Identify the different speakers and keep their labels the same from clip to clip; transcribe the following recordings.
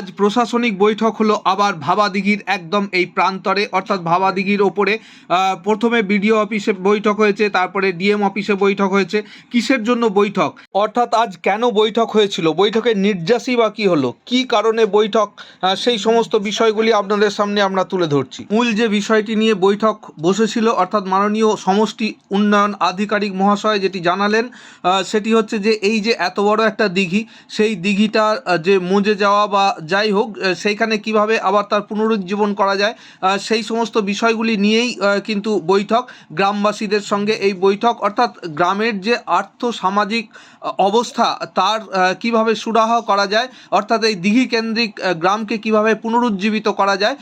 Speaker 1: আজ প্রশাসনিক বৈঠক হলো, আবার ভাবাদিঘির একদম এই প্রান্তরে, অর্থাৎ ভাবাদিঘির ওপরে। প্রথমে বিডিও অফিসে বৈঠক হয়েছে, তারপরে ডিএম অফিসে বৈঠক হয়েছে। কিসের জন্য বৈঠক? অর্থাৎ আজ কেন বৈঠক হয়েছিল? বৈঠকের নির্যাসই বা কী হলো? কি কারণে বৈঠক? সেই সমস্ত বিষয়গুলি আপনাদের সামনে আমরা তুলে ধরছি। মূল যে বিষয়টি নিয়ে বৈঠক বসেছিল, অর্থাৎ মাননীয় সমষ্টি উন্নয়ন আধিকারিক মহাশয় যেটি জানালেন সেটি হচ্ছে যে, এই যে এত বড় একটা দিঘি, সেই দিঘিটা যে মজে যাওয়া বা যাই হোক সেইখানে কীভাবে আবার তার পুনরুজ্জীবন করা যায় সেই সমস্ত বিষয়গুলি নিয়েই কিন্তু বৈঠক। গ্রামবাসীদের সঙ্গে এই বৈঠক, অর্থাৎ গ্রামের যে আর্থ সামাজিক অবস্থা, তার কীভাবে সুরাহা করা যায়, অর্থাৎ এই দিঘি কেন্দ্রিক গ্রামকে কীভাবে পুনরুজ্জীবিত করা যায়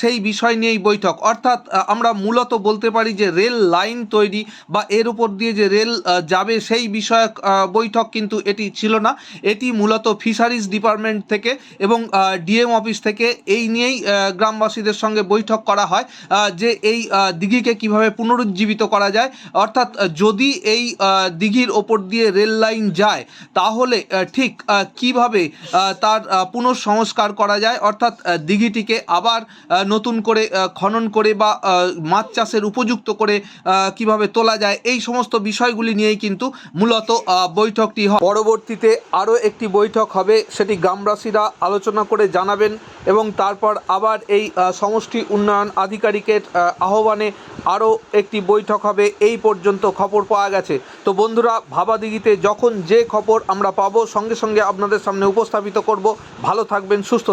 Speaker 1: সেই বিষয় নিয়েই বৈঠক। অর্থাৎ আমরা মূলত বলতে পারি যে রেল লাইন তৈরি বা এর উপর দিয়ে যে রেল যাবে সেই বিষয়ক বৈঠক কিন্তু এটি ছিল না। এটি মূলত ফিশারিজ ডিপার্টমেন্ট থেকে এবং ডিএম অফিস থেকে এই নিয়েই গ্রামবাসীদের সঙ্গে বৈঠক করা হয় যে এই দিঘিকে কীভাবে পুনরুজ্জীবিত করা যায়। অর্থাৎ যদি এই দিঘির ওপর দিয়ে রেল লাইন যায়, তাহলে ঠিক কীভাবে তার পুনঃসংস্কার করা যায়? অর্থাৎ দিঘিটিকে আবার নতুন করে খনন করে বা মাছ চাষের উপযুক্ত করে কীভাবে তোলা যায়? এই সমস্ত বিষয়গুলি নিয়েই কিন্তু মূলত বৈঠকটি হয়। পরবর্তীতে আরও একটি বৈঠক হবে, সেটি গ্রামবাসীরা আলোচনা করে জানাবেন এবং তারপর আবার এই সমষ্টি উন্নয়ন আধিকারিকের আহ্বানে আরও একটি বৈঠক হবে। এই পর্যন্ত খবর পাওয়া গেছে। তো বন্ধুরা, ভাবাদিঘিতে যখন যে খবর আমরা পাবো, সঙ্গে সঙ্গে আপনাদের সামনে উপস্থাপিত করব। ভালো থাকবেন, সুস্থ